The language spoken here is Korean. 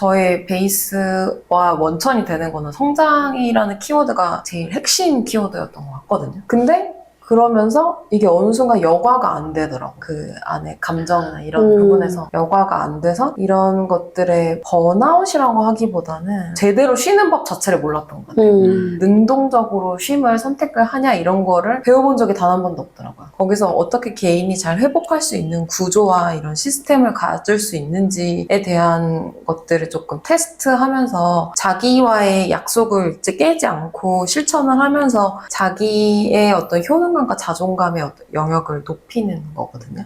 저의 베이스와 원천이 되는 거는 성장이라는 키워드가 제일 핵심 키워드였던 것 같거든요. 근데 그러면서 이게 어느 순간 여과가 안 되더라고. 그 안에 감정이나 이런 음. 부분에서 여과가 안 돼서 이런 것들의 번아웃이라고 하기보다는 제대로 쉬는 법 자체를 몰랐던 것 같아요. 음. 능동적으로 쉼을 선택을 하냐 이런 거를 배워본 적이 단 한 번도 없더라고요. 거기서 어떻게 개인이 잘 회복할 수 있는 구조와 이런 시스템을 가질 수 있는지에 대한 것들을 조금 테스트하면서 자기와의 약속을 이제 깨지 않고 실천을 하면서 자기의 어떤 효능감과 자존감의 어떤 영역을 높이는 거거든요.